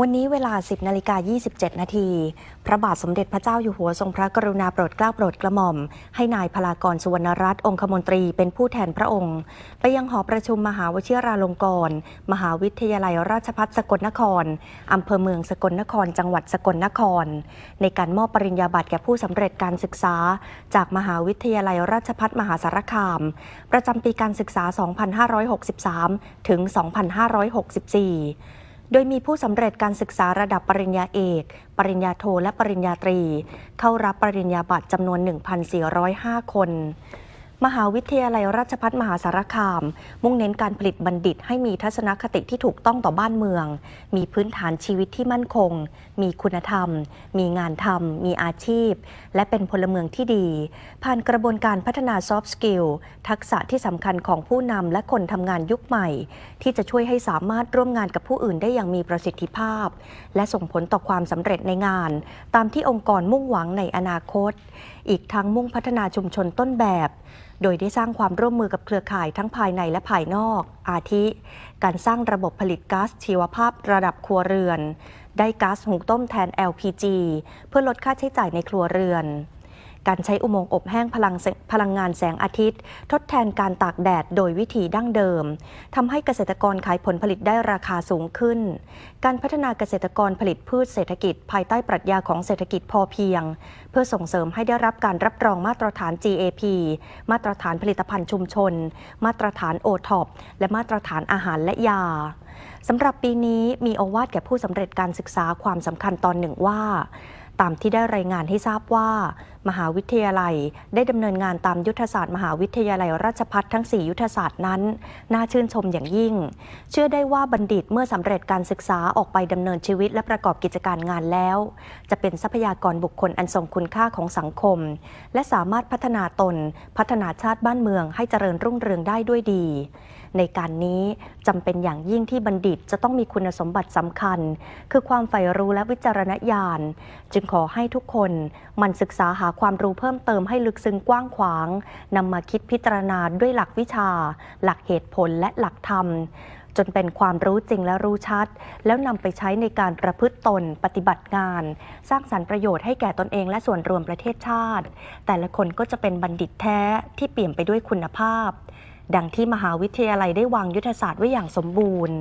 วันนี้เวลา 10นาฬิกา27 นาที พระบาทสมเด็จพระเจ้าอยู่หัวทรงพระกรุณาโปรดเกล้าโปรดกระหม่อม ให้นายพลากรสุวรรณรัตน์องคมนตรีเป็นผู้แทนพระองค์ ไปยังหอประชุมมหาวชิราลงกรณ์มหาวิทยาลัยราชภัฏสกลนคร อำเภอเมืองสกลนคร จังหวัดสกลนคร ในการมอบปริญญาบัตรแก่ผู้สำเร็จการศึกษา จากมหาวิทยาลัยราชภัฏมหาสารคาม ประจำปีการศึกษา 2563 ถึง 2564 โดยมีผู้สำเร็จการศึกษาระดับปริญญาเอก ปริญญาโทและปริญญาตรี เข้ารับปริญญาบัตรจำนวน 1,405 คน มหาวิทยาลัยราชภัฏมหาสารคาม มุ่งเน้นการผลิตบัณฑิตให้มีทัศนคติที่ถูกต้องต่อบ้านเมือง มีพื้นฐานชีวิตที่มั่นคง มีคุณธรรม มีงานทำมีอาชีพ และเป็นพลเมืองที่ดี ผ่านกระบวนการพัฒนา soft skill ทักษะที่สำคัญของผู้นำและคนทำงานยุคใหม่ ที่จะช่วยให้สามารถร่วมงานกับผู้อื่นได้อย่างมีประสิทธิภาพ และส่งผลต่อความสำเร็จในงาน ตามที่องค์กรมุ่งหวังในอนาคตอีกทั้งมุ่งพัฒนาชุมชนต้นแบบ โดยได้สร้างความร่วมมือกับเครือข่ายทั้งภายในและภายนอก อาทิ การสร้างระบบผลิตก๊าซชีวภาพระดับครัวเรือน ได้ก๊าซหุงต้มแทน LPG เพื่อลดค่าใช้จ่ายในครัวเรือน การใช้อุโมงค์อบแห้งพลังพลังงานแสงอาทิตย์ ทดแทนการตากแดดโดยวิธีดั้งเดิมทำให้เกษตรกรขายผลผลิตได้ราคาสูงขึ้น การพัฒนาเกษตรกรผลิตพืชเศรษฐกิจ ภายใต้ปรัชญาของเศรษฐกิจพอเพียง เพื่อส่งเสริมให้ได้รับการรับรองมาตรฐาน GAP มาตรฐานผลิตภัณฑ์ชุมชน มาตรฐาน o t o p และมาตรฐานอาหารและยาสำหรับปีนี้มีโอวาทแก่ผู้สำเร็จการศึกษาความสำคัญตอนหนึ่งว่า ตามที่ได้รายงานให้ทราบว่า มหาวิทยาลัย ได้ดำเนินงานตามยุทธศาสตร์มหาวิทยาลัยราชภัฏทั้ง 4 ยุทธศาสตร์นั้น น่าชื่นชมอย่างยิ่ง เชื่อได้ว่าบัณฑิตเมื่อสำเร็จการศึกษาออกไปดำเนินชีวิตและประกอบกิจการงานแล้ว จะเป็นทรัพยากรบุคคลอันทรงคุณค่าของสังคม และสามารถพัฒนาตน พัฒนาชาติบ้านเมืองให้เจริญรุ่งเรืองได้ด้วยดี ในการนี้จำเป็นอย่างยิ่งที่บัณฑิตจะต้องมีคุณสมบัติสำคัญ คือความใฝ่รู้และวิจารณญาณ จึงขอให้ทุกคนมันศึกษาหาความรู้เพิ่มเติมให้ลึกซึ้งกว้างขวางนำมาคิดพิจารณาด้วยหลักวิชา หลักเหตุผลและหลักธรรม จนเป็นความรู้จริงและรู้ชัด แล้วนำไปใช้ในการประพฤติตนปฏิบัติงาน สร้างสรรค์ประโยชน์ให้แก่ตนเองและส่วนรวมประเทศชาติ แต่ละคนก็จะเป็นบัณฑิตแท้ที่เปี่ยมไปด้วยคุณภาพ ดังที่มหาวิทยาลัยได้วางยุทธศาสตร์ไว้อย่างสมบูรณ์